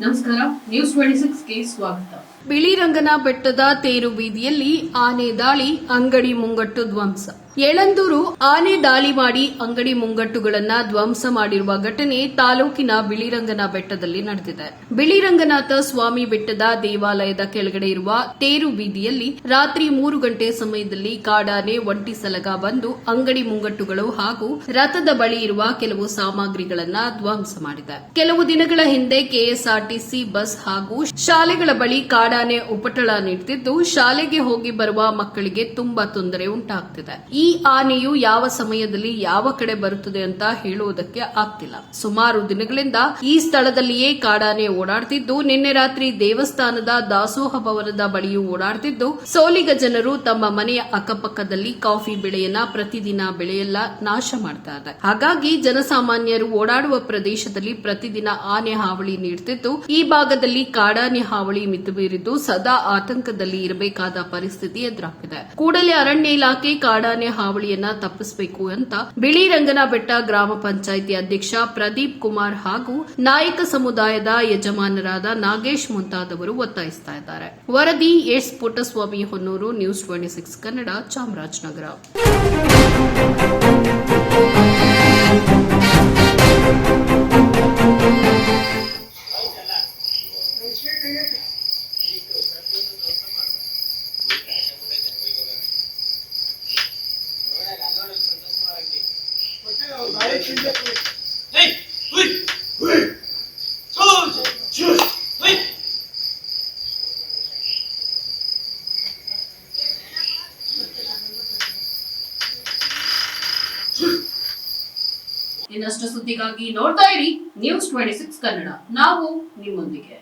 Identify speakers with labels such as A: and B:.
A: ನಮಸ್ಕಾರ news twenty ಸಿಕ್ಸ್ಗೆ ಸ್ವಾಗತ ಬಿಳಿರಂಗನ ಬೆಟ್ಟದ ತೇರು ಬೀದಿಯಲ್ಲಿ ಆನೆ ದಾಳಿ ಅಂಗಡಿ ಮುಂಗಟ್ಟು ಧ್ವಂಸ. ಯಳಂದೂರು ಆನೆ ದಾಳಿ ಮಾಡಿ ಅಂಗಡಿ ಮುಂಗಟ್ಟುಗಳನ್ನ ಧ್ವಂಸ ಮಾಡಿರುವ ಘಟನೆ ತಾಲೂಕಿನ ಬಿಳಿರಂಗನ ಬೆಟ್ಟದಲ್ಲಿ ನಡೆದಿದೆ. ಬಿಳಿರಂಗನಾಥ ಸ್ವಾಮಿ ಬೆಟ್ಟದ ದೇವಾಲಯದ ಕೆಳಗಡೆ ಇರುವ ತೇರು ಬೀದಿಯಲ್ಲಿ ರಾತ್ರಿ ಮೂರು ಗಂಟೆ ಸಮಯದಲ್ಲಿ ಕಾಡಾನೆ ಒಂಟಿ ಸಲಗ ಬಂದು ಅಂಗಡಿ ಮುಂಗಟ್ಟುಗಳು ಹಾಗೂ ರಥದ ಬಳಿ ಇರುವ ಕೆಲವು ಸಾಮಗ್ರಿಗಳನ್ನ ಧ್ವಂಸ ಮಾಡಿದೆ. ಕೆಲವು ದಿನಗಳ ಹಿಂದೆ ಕೆಎಸ್ಆರ್ಟಿಸಿ ಬಸ್ ಹಾಗೂ ಶಾಲೆಗಳ ಬಳಿ ಕಾಡಾನೆ ಉಪಟಳ ನೀಡುತ್ತಿದ್ದು ಶಾಲೆಗೆ ಹೋಗಿ ಬರುವ ಮಕ್ಕಳಿಗೆ ತುಂಬಾ ತೊಂದರೆ ಉಂಟಾಗ್ತಿದೆ. ಆನೆಯು ಯಾವ ಸಮಯದಲ್ಲಿ ಯಾವ ಕಡೆ ಬರುತ್ತದೆ ಅಂತ ಹೇಳುವುದಕ್ಕೆ ಆಗ್ತಿಲ್ಲ. ಸುಮಾರು ದಿನಗಳಿಂದ ಈ ಸ್ಥಳದಲ್ಲಿಯೇ ಕಾಡಾನೆ ಓಡಾಡ್ತಿದ್ದು, ನಿನ್ನೆ ರಾತ್ರಿ ದೇವಸ್ಥಾನದ ದಾಸೋಹ ಭವನದ ಬಳಿಯೂ ಓಡಾಡ್ತಿದ್ದು, ಸೋಲಿಗ ಜನರು ತಮ್ಮ ಮನೆಯ ಅಕ್ಕಪಕ್ಕದಲ್ಲಿ ಕಾಫಿ ಬೆಳೆಯನ್ನ ಪ್ರತಿದಿನ ಬೆಳೆಯಲ್ಲ, ನಾಶ ಮಾಡ್ತಾ ಇದೆ ಹಾಗಾಗಿ ಜನಸಾಮಾನ್ಯರು ಓಡಾಡುವ ಪ್ರದೇಶದಲ್ಲಿ ಪ್ರತಿದಿನ ಆನೆ ಹಾವಳಿ ನೀಡುತ್ತಿದ್ದು ಈ ಭಾಗದಲ್ಲಿ ಕಾಡಾನೆ ಹಾವಳಿ ಮಿತಿಮೀರಿದ್ದು ಸದಾ ಆತಂಕದಲ್ಲಿ ಇರಬೇಕಾದ ಪರಿಸ್ಥಿತಿ ಎದುರಾಗಿದೆ ಕೂಡಲೇ ಅರಣ್ಯ ಇಲಾಖೆ ಕಾಡಾನೆ ಹಾವಳಿಯನ್ನ ತಪ್ಪಿಸಬೇಕು ಅಂತ ಬಿಳಿರಂಗನ ಬೆಟ್ಟ ಗ್ರಾಮ ಪಂಚಾಯಿತಿ ಅಧ್ಯಕ್ಷ ಪ್ರದೀಪ್ ಕುಮಾರ್ ಹಾಗೂ ನಾಯಕ ಸಮುದಾಯದ ಯಜಮಾನರಾದ ನಾಗೇಶ್ ಮುಂತಾದವರು ಒತ್ತಾಯಿಸ್ತಾ ಇದ್ದಾರೆ ವರದಿ S Puttaswamy Honnur, news twenty six Kannada, Chamarajanagar! ಇನ್ನಷ್ಟು ಸುದ್ದಿಗಾಗಿ ನೋಡ್ತಾ ಇರಿ ನ್ಯೂಸ್ ಟ್ವೆಂಟಿ ಸಿಕ್ಸ್ ಕನ್ನಡ. ನಾವು ನಿಮ್ಮೊಂದಿಗೆ.